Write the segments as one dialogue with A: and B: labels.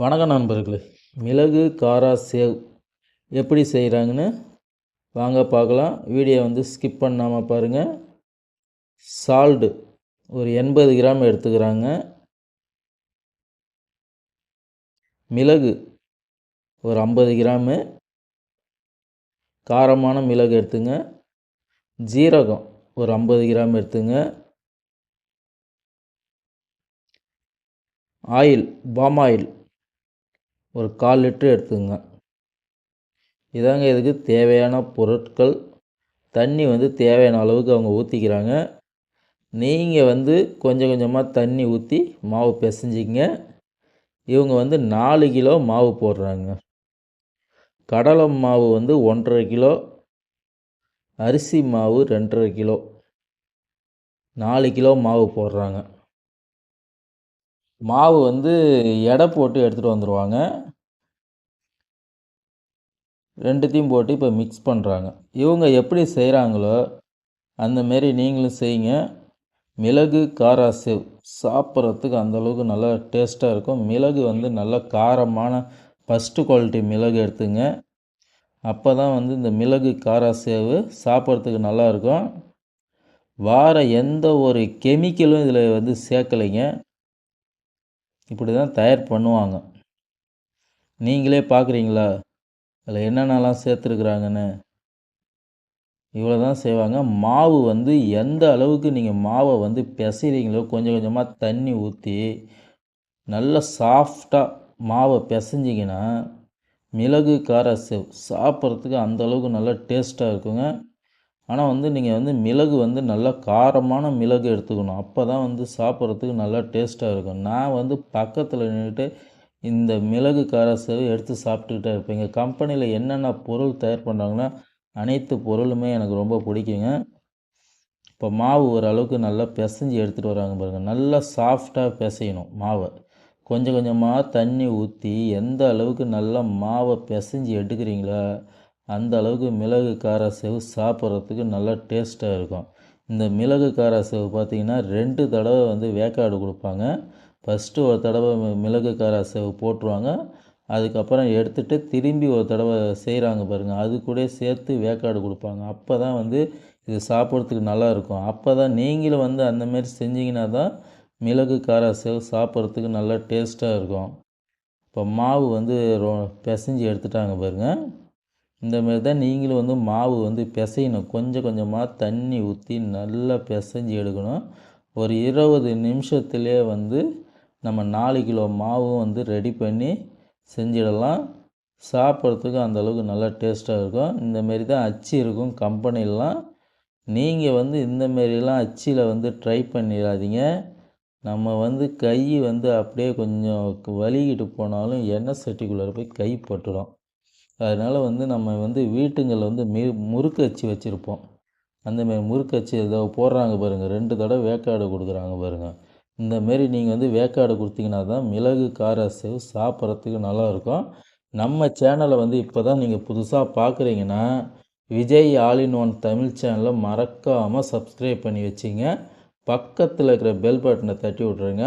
A: வணக்கம் நண்பர்களே. மிளகு காரா சேவ் எப்படி செய்கிறாங்கன்னு வாங்க பார்க்கலாம். வீடியோ வந்து ஸ்கிப் பண்ணாமல் பாருங்கள் சால்டு ஒரு எண்பது கிராம் எடுத்துக்கிறாங்க. மிளகு ஒரு ஐம்பது கிராமு. காரமான மிளகு எடுத்துங்க. ஜீரகம் ஒரு ஐம்பது கிராம் எடுத்துங்க. ஆயில் பாம் ஆயில் ஒரு கால் லிட்ரு எடுத்துங்க இதாங்க இதுக்கு தேவையான பொருட்கள். தண்ணி வந்து தேவையான அளவுக்கு அவங்க ஊற்றிக்கிறாங்க நீங்கள் வந்து கொஞ்சம் கொஞ்சமாக தண்ணி ஊற்றி மாவு பிசைஞ்சிங்க இவங்க வந்து நாலு கிலோ மாவு போடுறாங்க. கடலை மாவு வந்து ஒன்றரை கிலோ. அரிசி மாவு ரெண்டரை கிலோ. நாலு கிலோ மாவு போடுறாங்க. மாவு வந்து எடை போட்டு எடுத்துகிட்டு வந்துடுவாங்க ரெண்டுத்தையும் போட்டு இப்போ மிக்ஸ் பண்ணுறாங்க இவங்க எப்படி செய்கிறாங்களோ அந்தமாரி நீங்களும் செய்யுங்க. மிளகு காரா சேவ் சாப்பிட்றதுக்கு அந்தளவுக்கு நல்லா டேஸ்ட்டாக இருக்கும். மிளகு வந்து நல்ல காரமான ஃபஸ்ட்டு குவாலிட்டி மிளகு எடுத்துங்க. அப்போ தான் வந்து இந்த மிளகு காரா சேவு சாப்பிட்றதுக்கு நல்லாயிருக்கும் வார எந்த ஒரு கெமிக்கலும் இதில் வந்து சேர்க்கலைங்க. இப்படி தான் தயார் பண்ணுவாங்க. நீங்களே பார்க்குறீங்களா அதில் என்னென்னலாம் சேர்த்துருக்குறாங்கன்னு? இவ்வளோ தான் செய்வாங்க. மாவு வந்து எந்த அளவுக்கு நீங்கள் மாவை வந்து பிசைறீங்களோ கொஞ்சம் கொஞ்சமாக தண்ணி ஊற்றி நல்லா சாஃப்டாக மாவை பிசைஞ்சிங்கன்னா மிளகு கார சேவ் சாப்பிட்றதுக்கு அந்தளவுக்கு நல்லா டேஸ்ட்டாக இருக்குங்க. ஆனால் வந்து நீங்கள் வந்து மிளகு வந்து நல்லா காரமான மிளகு எடுத்துக்கணும். அப்போ தான் வந்து சாப்பிட்றதுக்கு நல்லா டேஸ்ட்டாக இருக்கும். நான் வந்து பக்கத்தில் நின்றுட்டு இந்த மிளகு கார சேவை எடுத்து சாப்பிட்டுக்கிட்டே இருப்பேன். எங்கள் கம்பெனியில் என்னென்ன பொருள் தயார் பண்ணுறாங்கன்னா அனைத்து பொருளுமே எனக்கு ரொம்ப பிடிக்குங்க. இப்போ மாவு ஓரளவுக்கு நல்லா பிசைஞ்சு எடுத்துகிட்டு வராங்க பாருங்கள் நல்லா சாஃப்டாக பிசையணும் மாவை. கொஞ்சம் கொஞ்சமாக தண்ணி ஊற்றி எந்த அளவுக்கு நல்லா மாவை பிசைஞ்சு எடுக்கிறீங்களோ அந்த அளவுக்கு மிளகு கார சேவு சாப்பிட்றதுக்கு நல்லா டேஸ்ட்டாக இருக்கும். இந்த மிளகு கார சேவு பார்த்திங்கன்னா ரெண்டு தடவை வந்து வேக்காடு கொடுப்பாங்க. ஃபஸ்ட்டு ஒரு தடவை மிளகு கார சேவு போட்டுருவாங்க. அதுக்கப்புறம் எடுத்துகிட்டு திரும்பி ஒரு தடவை செய்கிறாங்க பாருங்கள் அது கூட சேர்த்து வேக்காடு கொடுப்பாங்க. அப்போ தான் வந்து இது சாப்பிட்றதுக்கு நல்லாயிருக்கும் அப்போ தான் நீங்களும் வந்து அந்தமாரி செஞ்சிங்கன்னா தான் மிளகு கார சேவு சாப்பிட்றதுக்கு நல்லா டேஸ்ட்டாக இருக்கும். இப்போ மாவு வந்து ரொ பிசைஞ்சு எடுத்துட்டாங்க பாருங்கள் இந்தமாரி தான் நீங்களும் வந்து மாவு வந்து பிசையணும். கொஞ்சம் கொஞ்சமாக தண்ணி ஊற்றி நல்லா பிசைஞ்சு எடுக்கணும். ஒரு இருபது நிமிஷத்துலேயே வந்து நம்ம நாலு கிலோ மாவும் வந்து ரெடி பண்ணி செஞ்சிடலாம். சாப்பிட்றதுக்கு அந்தளவுக்கு நல்லா டேஸ்ட்டாக இருக்கும். இந்தமாரி தான் அச்சு இருக்கும் கம்பெனிலாம். நீங்கள் வந்து இந்தமாரிலாம் அச்சியில் வந்து ட்ரை பண்ணிடாதீங்க. நம்ம வந்து கை வந்து அப்படியே கொஞ்சம் வலிக்கிட்டு போனாலும் எண்ணெய் சட்டிக்குள்ளே போய் கை பட்டுடும் அதனால் வந்து நம்ம வந்து வீட்டுங்களில் வந்து மி முறுக்கு அச்சு வச்சுருப்போம். அந்தமாரி முறுக்கு அச்சு ஏதோ போடுறாங்க பாருங்கள் ரெண்டு தடவை வேக்காடு கொடுக்குறாங்க பாருங்கள் இந்தமாரி நீங்கள் வந்து வேக்காடு கொடுத்தீங்கன்னா தான் மிளகு கார சேவ் சாப்பிட்றதுக்கு நல்லாயிருக்கும். நம்ம சேனலை வந்து இப்போ தான் நீங்கள் புதுசாக பார்க்குறீங்கன்னா Vijay all in one Tamil சேனலை மறக்காமல் சப்ஸ்கிரைப் பண்ணி வச்சிங்க. பக்கத்தில் இருக்கிற பெல் பட்டனை தட்டி விட்ருங்க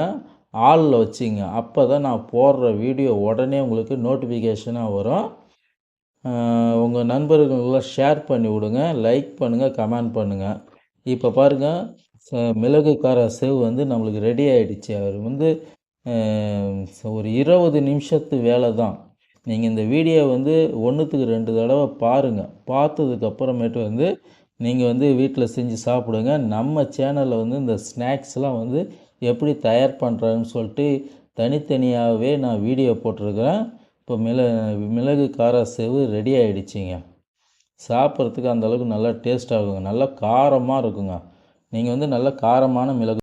A: ஆளில் வச்சிங்க. அப்போ தான் நான் போடுற வீடியோ உடனே உங்களுக்கு நோட்டிஃபிகேஷனாக வரும். உங்கள் நண்பர்களுக்கெல்லாம் ஷேர் பண்ணி விடுங்க லைக் பண்ணுங்கள் கமெண்ட் பண்ணுங்கள் இப்போ பாருங்கள் மிளகு கார சேவ் வந்து நம்மளுக்கு ரெடி ஆகிடுச்சு அவர் வந்து ஒரு இருபது நிமிஷத்து வேலை தான். நீங்கள் இந்த வீடியோ வந்து ஒன்றுத்துக்கு ரெண்டு தடவை பாருங்கள் பார்த்ததுக்கப்புறமேட்டு வந்து நீங்கள் வந்து வீட்டில் செஞ்சு சாப்பிடுங்க. நம்ம சேனலில் வந்து இந்த ஸ்நாக்ஸ்லாம் வந்து எப்படி தயார் பண்ணுறாங்கன்னு சொல்லிட்டு தனித்தனியாகவே நான் வீடியோ போட்டிருக்கிறேன். இப்போ மிள மிளகு கார சேவு ரெடி ஆகிடுச்சிங்க சாப்பிட்றதுக்கு அந்தளவுக்கு நல்லா டேஸ்ட் ஆகுங்க. நல்லா காரமாக இருக்குங்க. நீங்கள் வந்து நல்ல காரமான மிளகு